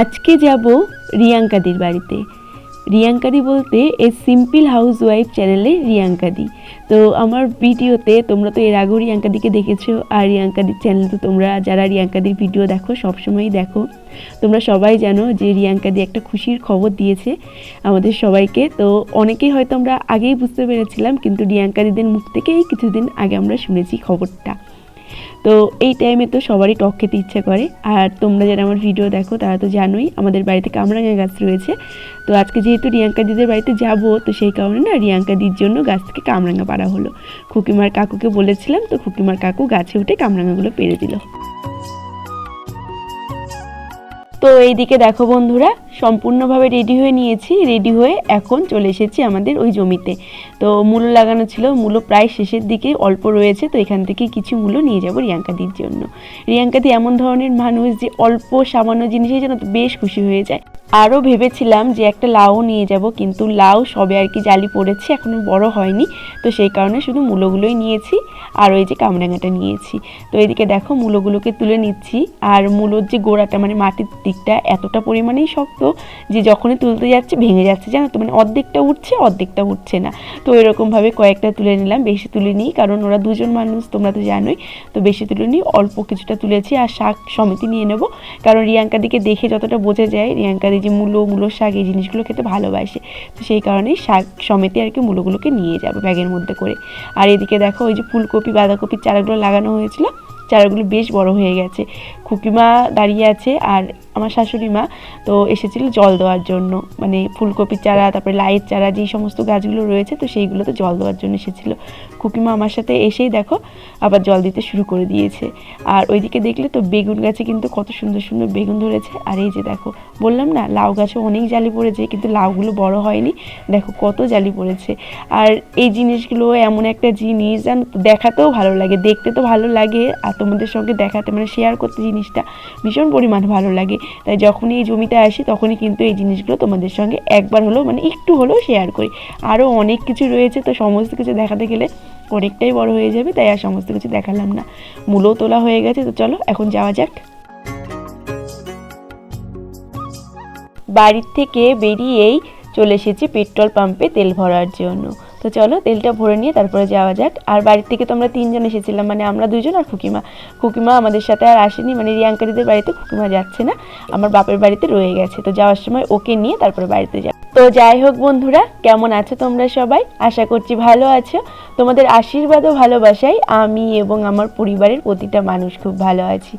আজকে যাব রিয়াঙ্কাদির বাড়িতে। রিয়াঙ্কাদি বলতে এ সিম্পল হাউস ওয়াইফ চ্যানেলে রিয়াঙ্কাদি। তো আমার ভিডিওতে তোমরা তো এর আগেও রিয়াঙ্কাদিকে দেখেছ, আর রিয়াঙ্কাদির চ্যানেল তো তোমরা যারা রিয়াঙ্কাদির ভিডিও দেখো, সবসময়ই দেখো। তোমরা সবাই জানো যে রিয়াঙ্কাদি একটা খুশির খবর দিয়েছে আমাদের সবাইকে। তো অনেকেই হয়তো আমরা আগেই বুঝতে পেরেছিলাম, কিন্তু রিয়াঙ্কাদিদের মুখ থেকেই কিছুদিন আগে আমরা শুনেছি খবরটা। তো এই টাইমে তো সবারই টক খেতে ইচ্ছে করে। আর তোমরা যারা আমার ভিডিও দেখো, তারা তো জানোই আমাদের বাড়িতে কামরাঙা গাছ রয়েছে। তো আজকে যেহেতু রিয়াঙ্কা দিদের বাড়িতে যাব, তো সেই কারণে না রিয়াঙ্কা দির জন্য গাছ থেকে কামরাঙা পাড়া হলো। খুকিমার কাকুকে বলেছিলাম, তো খুকিমার কাকু গাছে উঠে কামরাঙাগুলো পেরে দিল। তো এইদিকে দেখো বন্ধুরা সম্পূর্ণভাবে রেডি হয়ে নিয়েছি রেডি হয়ে এখন চলে এসেছি আমাদের ওই জমিতে। তো মূলো লাগানো ছিল, মূলো প্রায় শেষের দিকে অল্প রয়েছে, তো এখান থেকে কিছু মূলো নিয়ে যাব রিয়াঙ্কাদির জন্য। রিয়াঙ্কাদি এমন ধরনের মানুষ যে অল্প সামান্য জিনিসেই যেন বেশ খুশি হয়ে যায়। আরও ভেবেছিলাম যে একটা লাউ নিয়ে যাব, কিন্তু লাউ সবে আর কি জালি পড়েছে এখনও বড় হয়নি। তো সেই কারণে শুধু মূলোগুলোই নিয়েছি, আর ওই যে কামরাঙাটা নিয়েছি। তো এদিকে দেখো মূলোগুলোকে তুলে নিচ্ছি, আর মূলোর যে গোড়াটা মানে মাটির দিকটা, এতটা পরিমাণেই শক্ত যে যখনই তুলতে যাচ্ছে, ভেঙে যাচ্ছে, জানো তো? মানে অর্ধেকটা উঠছে অর্ধেকটা উঠছে না। তো এরকমভাবে কয়েকটা তুলে নিলাম, বেশি তুলে নিই, কারণ ওরা দুজন মানুষ, তোমরা তো জানোই। তো বেশি তুলে নিই, অল্প কিছুটা তুলেছি আর শাক সমিতি নিয়ে নেব। কারণ রিয়াঙ্কা দিকে দেখে যতটা বোঝা যায়, রিয়াঙ্কাদি যে মূলো মূলো শাক, এই জিনিসগুলো খেতে ভালোবাসে। তো সেই কারণেই শাক সমিতি আর কি মূলোগুলোকে নিয়ে যাব ব্যাগের মধ্যে করে। আর এদিকে দেখো, ওই যে ফুলকপি, বাঁধাকপির চারাগুলো লাগানো হয়েছিল। চারাগুলো বেশ বড় হয়ে গেছে। খুকিমা দাঁড়িয়ে আছে আর আমার শাশুড়ি মা তো এসেছিল জল দেওয়ার জন্য। মানে ফুলকপির চারা, তারপরে লাইয়ের চারা, যেই সমস্ত গাছগুলো রয়েছে, তো সেইগুলোতে জল দেওয়ার জন্য এসেছিল। খুকিমা আমার সাথে এসেই দেখো আবার জল দিতে শুরু করে দিয়েছে। আর ওইদিকে দেখলে তো বেগুন গাছে কিন্তু কত সুন্দর সুন্দর বেগুন ধরেছে। আর এই যে দেখো, বললাম না, লাউ গাছে অনেক জালি পড়েছে, কিন্তু লাউগুলো বড় হয়নি। দেখো কত জালি পড়েছে। আর এই জিনিসগুলো এমন একটা জিনিস, জানো তো, দেখাতেও ভালো লাগে, দেখতে তো ভালো লাগে। আর তোমাদের সঙ্গে দেখাতে মানে শেয়ার করতে জিনিসটা ভীষণ পরিমাণ ভালো লাগে। তাই যখনই এই জমিতে আসি, তখনই কিন্তু এই জিনিসগুলো তোমাদের সঙ্গে একবার হলেও মানে একটু হলেও শেয়ার করি। আরও অনেক কিছু রয়েছে, তো সমস্ত কিছু দেখাতে গেলে অনেকটাই বড় হয়ে যাবে, তাই আর সমস্ত কিছু দেখালাম না। মূলও তোলা হয়ে গেছে, তো চলো, এখন যাওয়া যাক। বাড়ির থেকে বেরিয়েই চলে এসেছি পেট্রোল পাম্পে তেল ভরার জন্য। তো চলো, তেলটা ভরে নিয়ে তারপরে যাওয়া যাক। আর বাড়ির থেকে তো আমরা তিনজন এসেছিলাম মানে আমরা দুজন আর খুকিমা। খুকিমা আমাদের সাথে আর আসেনি মানে রিয়াঙ্কারিদের বাড়িতে খুকিমা যাচ্ছে না, আমার বাপের বাড়িতে রয়ে গেছে। তো যাওয়ার সময় ওকে নিয়ে তারপরে বাড়িতে যাব। তো যাই হোক বন্ধুরা, কেমন আছো তোমরা সবাই? আশা করছি ভালো আছো। তোমাদের আশীর্বাদ ও ভালোবাসায় আমি এবং আমার পরিবারের প্রতিটা মানুষ খুব ভালো আছি।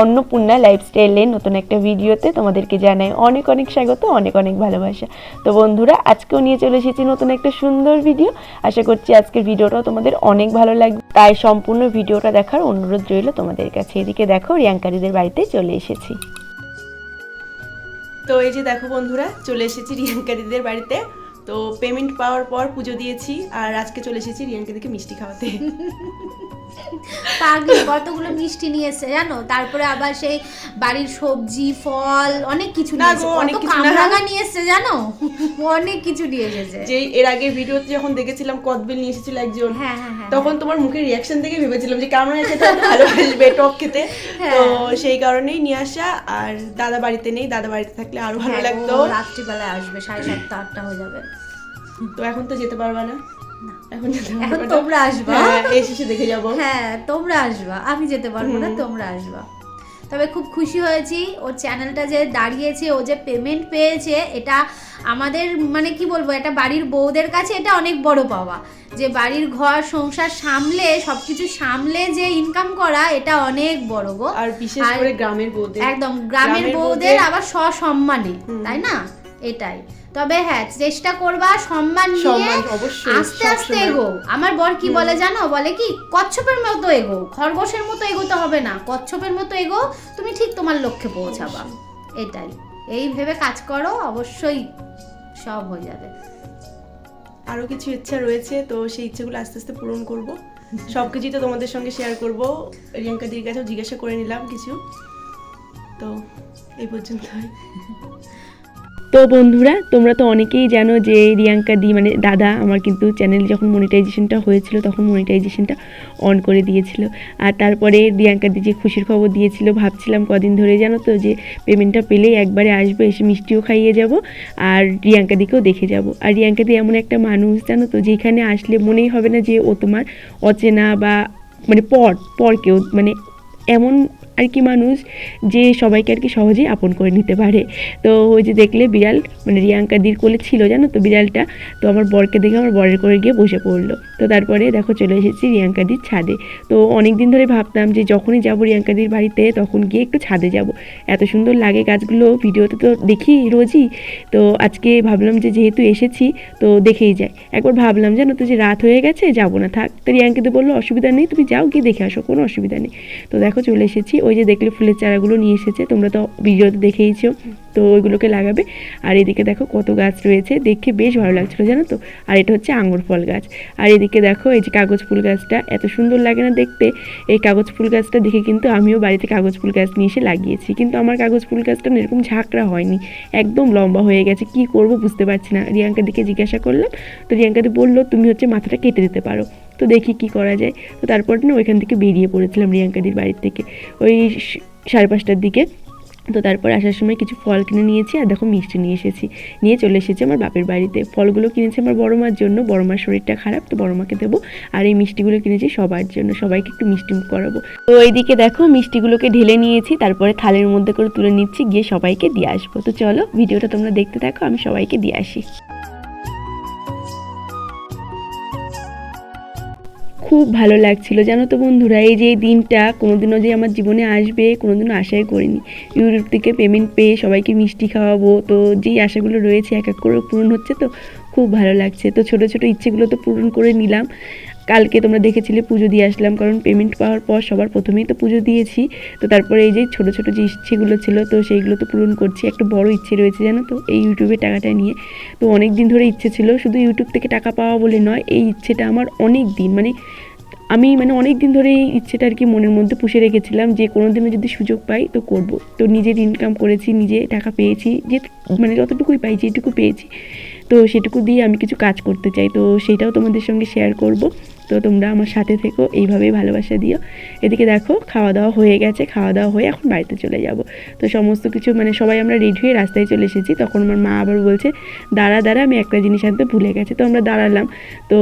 অন্নপূর্ণা লাইফস্টাইলে নতুন একটা ভিডিওতে তোমাদেরকে জানাই অনেক অনেক স্বাগত, অনেক অনেক ভালোবাসা। তো বন্ধুরা, আজকেও নিয়ে চলে এসেছি নতুন একটা সুন্দর ভিডিও। আশা করছি আজকের ভিডিওটাও তোমাদের অনেক ভালো লাগবে। তাই সম্পূর্ণ ভিডিওটা দেখার অনুরোধ রইল তোমাদের কাছে। এদিকে দেখো, রিয়াঙ্কারিদের বাড়িতে চলে এসেছি। তো এই যে দেখো বন্ধুরা, চলে এসেছি রিয়াঙ্কারিদের বাড়িতে। তো পেমেন্ট পাওয়ার পর পুজো দিয়েছি আর আজকে চলে এসেছি রিয়াঙ্কা দিকে মিষ্টি খাওয়াতে। পাগলি কতগুলো মিষ্টি নিয়ে এসে জানো? তারপরে আবার সেই বাড়ির সবজি ফল অনেক কিছু না নিয়ে গো, অনেক কত। কামরাঙা নিয়ে এসেছে জানো? অনেক কিছু নিয়ে এসেছে। যে এর আগের ভিডিওতে যখন দেখেছিলাম কদবেল নিয়ে এসেছিল একজন হ্যাঁ হ্যাঁ হ্যাঁ তখন তোমার মুখের রিয়াকশন দেখে ভেবেছিলাম যে খেতে হয়তো ভালোবাসবে টক খেতে। হ্যাঁ। তো সেই কারণেই নিয়ে আসা। আর দাদা বাড়িতে নেই দাদা বাড়িতে থাকলে আরও ভালো হ্যাঁ, লাগতো। রাত্রিবেলায় আসবে সাড়ে সাতটা আটটা হয়ে যাবে। তো এখন তো যেতে পারবা না। এখন এখন তোমরা আসবা। হ্যাঁ, এসে এসে দেখে যাব। হ্যাঁ তোমরা আসবা। আমি যেতে পারব না তোমরা আসবা। তবে খুব খুশি হয়েছি ওর চ্যানেলটা যে দাঁড়িয়েছে ও যে পেমেন্ট পেয়েছে এটা আমাদের মানে কি বলব এটা বাড়ির বউদের কাছে এটা অনেক বড় পাওয়া। যে বাড়ির ঘর সংসার সামলে সবকিছু সামলে যে ইনকাম করা এটা অনেক বড় গো। আর বিশেষ করে গ্রামের বউদের। একদম গ্রামের বউদের- আবার সসম্মানে তাই না? এটাই। তবে হ্যাঁ চেষ্টা করবা সম্মান নিয়ে আস্তে আস্তে এগো আমার বর কি বলে জানো? বলে কি কচ্ছপের মতো এগো খরগোশের মতো এগোতে হবে না। কচ্ছপের মতো এগো তুমি ঠিক তোমার লক্ষ্যে পৌঁছাবা। এটাই। এই ভেবে কাজ করো অবশ্যই সব হয়ে যাবে। আরও কিছু ইচ্ছা রয়েছে তো সেই ইচ্ছেগুলো আস্তে আস্তে পূরণ করব। সব কিছুই তো তোমাদের সঙ্গে শেয়ার করব। রিয়াঙ্কা দিদির কাছেও জিজ্ঞাসা করে নিলাম কিছু। তো এই পর্যন্ত তো বন্ধুরা, তোমরা তো অনেকেই জানো যে রিয়াঙ্কা দি মানে দাদা আমার কিন্তু চ্যানেল যখন মনিটাইজেশনটা হয়েছিল, তখন মনিটাইজেশনটা অন করে দিয়েছিল। আর তারপরে রিয়াঙ্কা দি যে খুশির খবর দিয়েছিল, ভাবছিলাম কদিন ধরে জানো তো যে পেমেন্টটা পেলেই একবারে আসবে, এসে মিষ্টিও খাইয়ে যাব আর রিয়াঙ্কা দিকেও দেখে যাব। আর রিয়াঙ্কা দি এমন একটা মানুষ জানো তো, যেখানে আসলে মনেই হবে না যে ও তোমার অচেনা বা মানে পর পর কেউ মানে এমন আর কি মানুষ যে সবাইকে আর কি সহজেই আপন করে নিতে পারে। তো ওই যে দেখলে বিড়াল মানে রিয়াঙ্কা দির কোলে ছিল জানো তো বিড়ালটা? তো আমার বরকে দেখে আমার বরের করে গিয়ে বসে পড়ল। তো তারপরে দেখো চলে এসেছি রিয়াঙ্কা দির ছাদে। তো অনেক দিন ধরে ভাবতাম যে যখনই যাব রিয়াঙ্কা দির বাড়িতে, তখন গিয়ে একটু ছাদে যাব। এত সুন্দর লাগে গাছগুলো, ভিডিওতে তো দেখি রোজই। তো আজকে ভাবলাম যে যেহেতু এসেছি, তো দেখেই যাই। একবার ভাবলাম জানো তো যে রাত হয়ে গেছে, যাব না, থাক। তো রিয়াঙ্কিতে বলল, অসুবিধা নেই, তুমি যাও গিয়ে দেখে আসো, কোনো অসুবিধা নেই। তো দেখো চলে এসেছি ওই যে দেখলে ফুলের চারাগুলো নিয়ে এসেছে, তোমরা তো ভিডিওতে দেখেইছো, তো ওইগুলোকে লাগাবে। আর এদিকে দেখো কত গাছ রয়েছে, দেখে বেশ ভালো লাগছিল, জানো তো? আর এটা হচ্ছে আঙুর ফল গাছ। আর এদিকে দেখো এই যে কাগজ ফুল গাছটা, এত সুন্দর লাগে না দেখতে। এই কাগজ ফুল গাছটা দেখে কিন্তু আমিও বাড়িতে কাগজ ফুল গাছ নিয়ে এসে লাগিয়েছি, কিন্তু আমার কাগজ ফুল গাছটা এরকম ঝাঁকড়া হয়নি, একদম লম্বা হয়ে গেছে। কি করব বুঝতে পারছি না। রিয়াঙ্কার দিকে জিজ্ঞাসা করলাম, তো রিয়াঙ্কাদি বলল, তুমি হচ্ছে মাথাটা কেটে দিতে পারো। তো দেখি কি করা যায়। তো তারপর না ওইখান থেকে বেরিয়ে পড়েছিলাম রিয়াঙ্কাদির বাড়ির থেকে। ওই সাড়ে পাঁচটার দিকে। তো তারপর আসার সময় কিছু ফল কিনে নিয়েছি আর দেখো মিষ্টি নিয়ে এসেছি। নিয়ে চলে এসেছি আমার বাপের বাড়িতে। ফলগুলো কিনেছি আমার বড় মার জন্য। বড় মার শরীরটা খারাপ, তো বড় মাকে দেবো। আর এই মিষ্টিগুলো কিনেছি সবার জন্য। সবাইকে একটু মিষ্টি করাবো। তো এইদিকে দেখো মিষ্টিগুলোকে ঢেলে নিয়েছি। তারপরে থালের মধ্যে করে তুলে নিচ্ছি। গিয়ে সবাইকে দিয়ে আসব। তো চলো ভিডিওটা তোমরা দেখতে থাকো, আমি সবাইকে দিয়ে আসি। খুব ভালো লাগছিল। জানো তো বন্ধুরা, এই যে এই দিনটা কোনোদিনও যে আমার জীবনে আসবে, কোনোদিনও আশাই করিনি। ইউটিউব থেকে পেমেন্ট পেয়ে সবাইকে মিষ্টি খাওয়াবো, তো যেই আশাগুলো রয়েছে, এক এক করে পূরণ হচ্ছে তো খুব ভালো লাগছে। তো ছোটো ছোটো ইচ্ছেগুলো তো পূরণ করে নিলাম। কালকে তোমরা দেখেছিলে পুজো দিয়ে আসলাম, কারণ পেমেন্ট পাওয়ার পর সবার প্রথমেই তো পুজো দিয়েছি। তো তারপরে এই যে ছোটো ছোটো যে ইচ্ছেগুলো ছিল, তো সেইগুলো তো পূরণ করছি। একটা বড় ইচ্ছে রয়েছে জানো তো, এই ইউটিউবে টাকাটা নিয়ে। তো অনেক দিন ধরে ইচ্ছে ছিল, শুধু ইউটিউব থেকে টাকা পাওয়া বলে নয়, এই ইচ্ছেটা আমার অনেক দিন মানে আমি মানে অনেক দিন ধরে এই ইচ্ছেটা আর কি মনের মধ্যে পুষে রেখেছিলাম যে কোনো দিনও যদি সুযোগ পাই তো করব। তো নিজের ইনকাম করেছি, নিজে টাকা পেয়েছি, যে মানে যতটুকুই পাই যেটুকু পেয়েছি। তো সেটুকু দিয়ে আমি কিছু কাজ করতে চাই। তো সেটাও তোমাদের সঙ্গে শেয়ার করব। তো তোমরা আমার সাথে থেকো, এইভাবেই ভালোবাসা দিও। এদিকে দেখো, খাওয়া দাওয়া হয়ে গেছে, খাওয়া দাওয়া হয়ে এখন বাড়িতে চলে যাব। তো সমস্ত কিছু মানে সবাই আমরা রেডি হয়ে রাস্তায় চলে এসেছি। তখন আমার মা আবার বলছে, দাঁড়া দাঁড়া, আমি একটা জিনিস আনতে ভুলে গেছে। তো আমরা দাঁড়ালাম। তো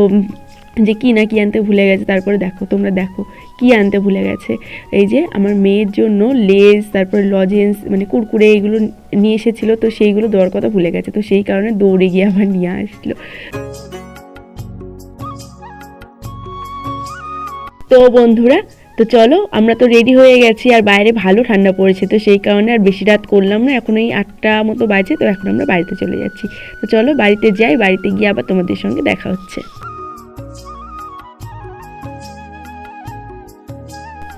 যে কি না কি আনতে ভুলে গেছে, তারপরে দেখো, তোমরা দেখো কি আনতে ভুলে গেছে। এই যে আমার মেয়ের জন্য লেস তারপরে লজেন্স মানে কুরকুরে এগুলো নিয়ে এসেছিল, তো সেইগুলো দেওয়ার কথা ভুলে গেছে। তো সেই কারণে দৌড়ে গিয়ে আবার নিয়ে আসলো। তো বন্ধুরা, তো চলো, আমরা তো রেডি হয়ে গেছি, আর বাইরে ভালো ঠান্ডা পড়েছে, তো সেই কারণে আর বেশি রাত করলাম না। এখন এই আটটা মতো বাজে, তো এখন আমরা বাড়িতে চলে যাচ্ছি। তো চলো, বাড়িতে যাই, বাড়িতে গিয়ে আবার তোমাদের সঙ্গে দেখা হচ্ছে।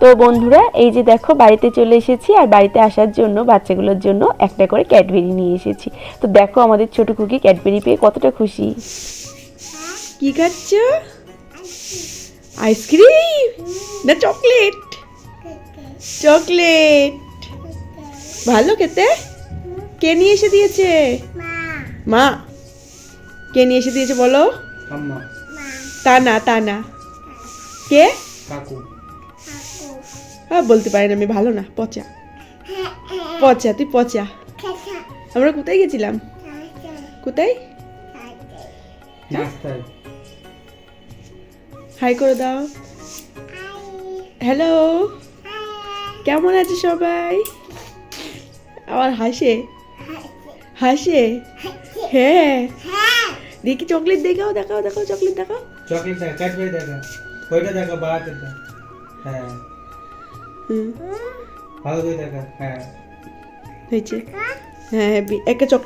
তো বন্ধুরা এই যে দেখো বাড়িতে চলে এসেছি আর বাড়িতে আসার জন্য বাচ্চাগুলোর জন্য একটা করে ক্যাডবেরি নিয়ে এসেছি। তো দেখো আমাদের ছোট কুকি ক্যাডবেরি পেয়ে কতটা খুশি। কি খাচ্ছ? আইসক্রিম? না চকলেট? চকলেট। ভালো খেতে? কে নিয়ে এসে দিয়েছে? মা। কে নিয়ে এসে দিয়েছে বলো? তা না তা না কে? কাকু। বলতে পারি না আমি ভালো না পচা। পচা তুই পচা। আমরা কোথায় গেছিলাম? কোথায়? হাই করে দাও। হ্যালো কেমন আছে সবাই? আবার হাসে? হাসে? হ্যাঁ। দেখি চকলেট দেখাও দেখাও দেখাও চকলেট দেখাও। চকলেট দেখা ক্যাডবেরি দেখা ওইটা দেখা বাড়াতেটা হ্যাঁ। হুম। ভালো করে দেখা হ্যাঁ। হয়েছে হ্যাঁ বি- একটা চক